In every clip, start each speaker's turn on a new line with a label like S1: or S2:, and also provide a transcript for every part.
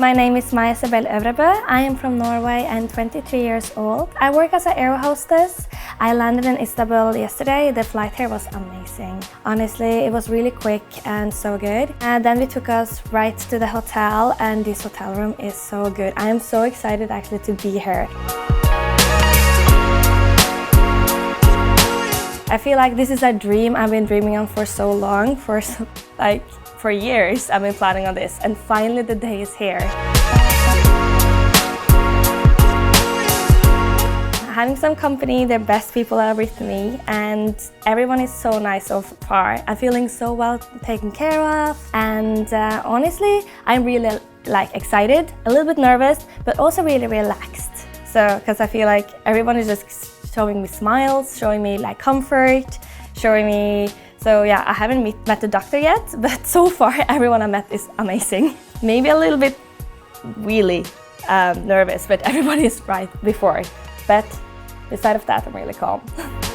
S1: My name is Maya Isabel. I am from Norway and 23 years old. I work as an air hostess. I landed in Istanbul yesterday. The flight here was amazing. Honestly, it was really quick and so good. And then we took us right to the hotel, and this hotel room is so good. I am so excited actually to be here. I feel like this is a dream I've been dreaming on for so long, for so, like for years. I've been planning on this, and finally the day is here. Having some company, the best people are with me, and everyone is so nice so far. I'm feeling so well taken care of, and uh, honestly, I'm really like excited, a little bit nervous, but also really relaxed. So, because I feel like everyone is just showing me smiles, showing me like comfort, showing me. So yeah, I haven't meet, met the doctor yet, but so far everyone I met is amazing. Maybe a little bit really um, nervous, but everybody is right before. But beside of that, I'm really calm.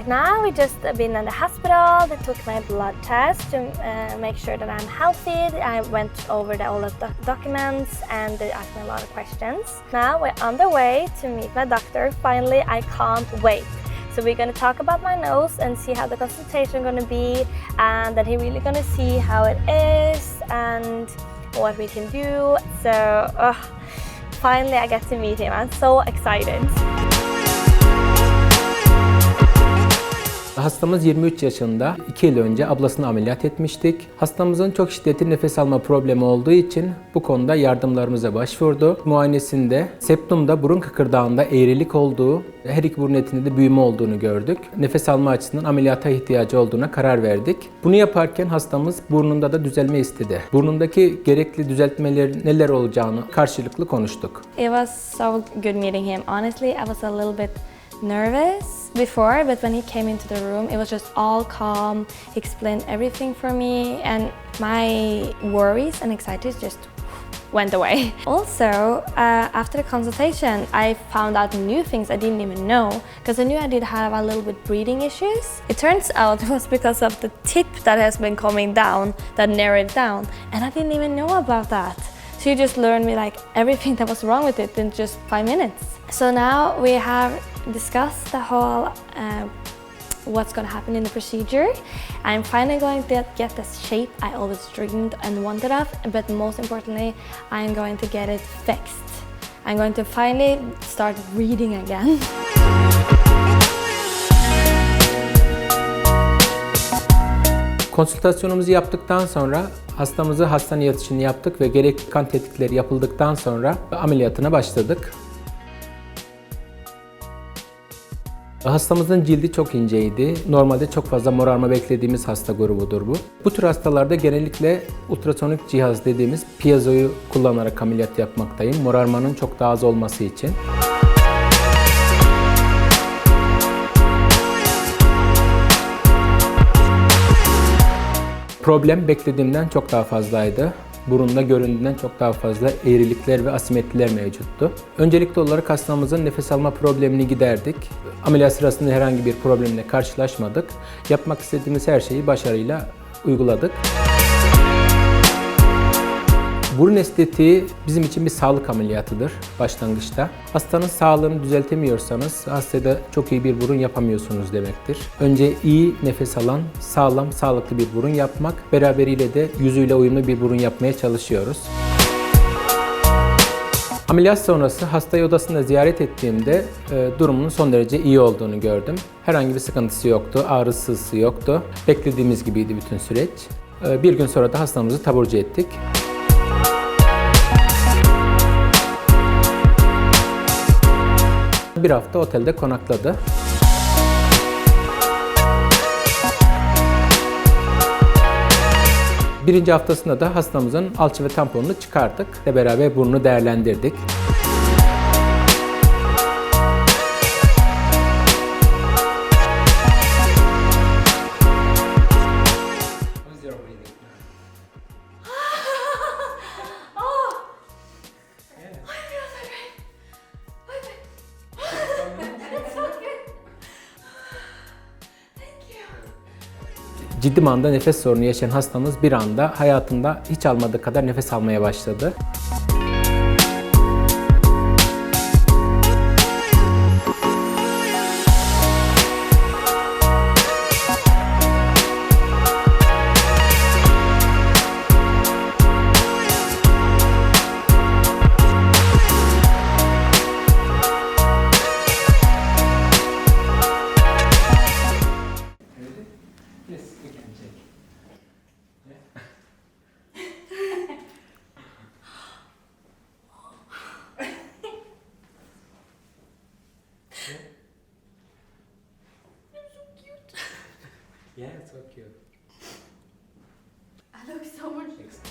S1: Right now, we just been in the hospital. They took my blood test to uh, make sure that I'm healthy. I went over the, all of the doc- documents and they asked me a lot of questions. Now we're on the way to meet my doctor. Finally, I can't wait. So we're gonna talk about my nose and see how the consultation gonna be, and then he really gonna see how it is and what we can do. So uh, finally, I get to meet him. I'm so excited.
S2: Hastamız 23 yaşında. 2 yıl önce ablasını ameliyat etmiştik. Hastamızın çok şiddetli nefes alma problemi olduğu için bu konuda yardımlarımıza başvurdu. Muayenesinde septumda burun kıkırdağında eğrilik olduğu, her iki burun etinde de büyüme olduğunu gördük. Nefes alma açısından ameliyata ihtiyacı olduğuna karar verdik. Bunu yaparken hastamız burnunda da düzelme istedi. Burnundaki gerekli düzeltmeler neler olacağını karşılıklı konuştuk.
S1: It was so good meeting him. Honestly, I was a little bit nervous before, but when he came into the room, it was just all calm. He explained everything for me, and my worries and anxieties just went away. Also, uh, after the consultation, I found out new things I didn't even know because I knew I did have a little bit breathing issues. It turns out it was because of the tip that has been coming down that narrowed down, and I didn't even know about that. So you just learned me like everything that was wrong with it in just five minutes. So now we have discussed the whole uh, what's going to happen in the procedure. I'm finally going to get the shape I always dreamed and wanted of, but most importantly, I'm going to get it fixed. I'm going to finally start reading again.
S2: Konsültasyonumuzu yaptıktan sonra hastamızı hastane yatışını yaptık ve gerekli kan tetkikleri yapıldıktan sonra ameliyatına başladık. Hastamızın cildi çok inceydi. Normalde çok fazla morarma beklediğimiz hasta grubudur bu. Bu tür hastalarda genellikle ultrasonik cihaz dediğimiz piezoyu kullanarak ameliyat yapmaktayım. Morarmanın çok daha az olması için. Problem beklediğimden çok daha fazlaydı. Burunda göründüğünden çok daha fazla eğrilikler ve asimetriler mevcuttu. Öncelikli olarak hastamızın nefes alma problemini giderdik. Ameliyat sırasında herhangi bir problemle karşılaşmadık. Yapmak istediğimiz her şeyi başarıyla uyguladık. Burun estetiği bizim için bir sağlık ameliyatıdır başlangıçta. Hastanın sağlığını düzeltemiyorsanız hastaya çok iyi bir burun yapamıyorsunuz demektir. Önce iyi nefes alan, sağlam, sağlıklı bir burun yapmak, beraberiyle de yüzüyle uyumlu bir burun yapmaya çalışıyoruz. Ameliyat sonrası hastayı odasında ziyaret ettiğimde e, durumunun son derece iyi olduğunu gördüm. Herhangi bir sıkıntısı yoktu, ağrısızlığı yoktu. Beklediğimiz gibiydi bütün süreç. E, bir gün sonra da hastamızı taburcu ettik. Bir hafta otelde konakladı. Birinci haftasında da hastamızın alçı ve tamponunu çıkardık ve beraber burnunu değerlendirdik. Ciddi manada nefes sorunu yaşayan hastamız bir anda hayatında hiç almadığı kadar nefes almaya başladı.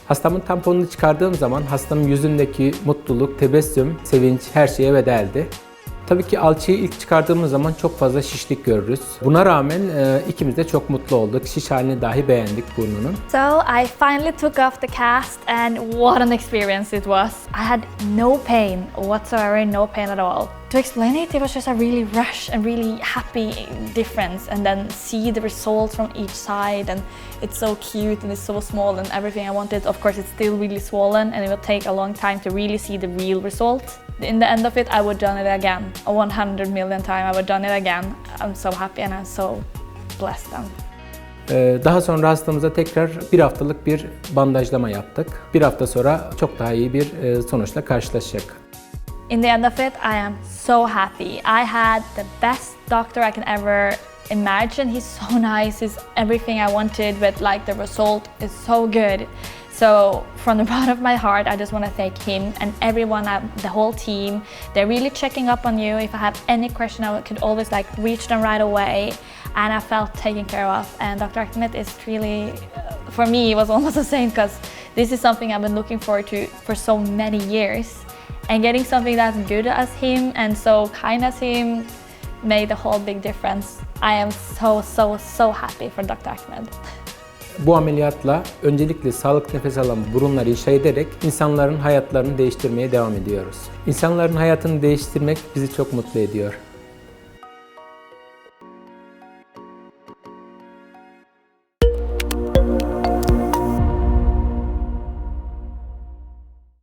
S2: Hastamın tamponunu çıkardığım zaman hastanın yüzündeki mutluluk, tebessüm, sevinç her şeye bedeldi. Tabii ki alçıyı ilk çıkardığımız zaman çok fazla şişlik görürüz. Buna rağmen e, ikimiz de çok mutlu olduk. Şiş halini dahi beğendik burnunun.
S1: So I finally took off the cast, and what an experience it was. I had no pain whatsoever, no pain at all. To explain it, it was just a really rush and really happy difference, and then see the results from each side, and it's so cute and it's so small and everything I wanted. Of course, it's still really swollen, and it will take a long time to really see the real result. In the end of it, I would done it again, a 100 million time. I would done it again. I'm so happy and I'm so blessed.
S2: Daha sonra hastamıza tekrar bir haftalık bir bandajlama yaptık. Bir hafta sonra çok daha iyi bir sonuçla karşılaşacak.
S1: In the end of it, I am so happy. I had the best doctor I can ever imagine. He's so nice. He's everything I wanted, but like the result is so good. So from the bottom of my heart, I just want to thank him and everyone, the whole team. They're really checking up on you. If I have any question, I could always like reach them right away, and I felt taken care of. And Dr. Ahmed is really, for me, it was almost the same because this is something I've been looking forward to for so many years and getting something that's good as him and so kind as him made the whole big difference. I am so, so, so happy for Dr. Ahmed.
S2: Bu ameliyatla öncelikle sağlık nefes alan burunları inşa ederek insanların hayatlarını değiştirmeye devam ediyoruz. İnsanların hayatını değiştirmek bizi çok mutlu ediyor.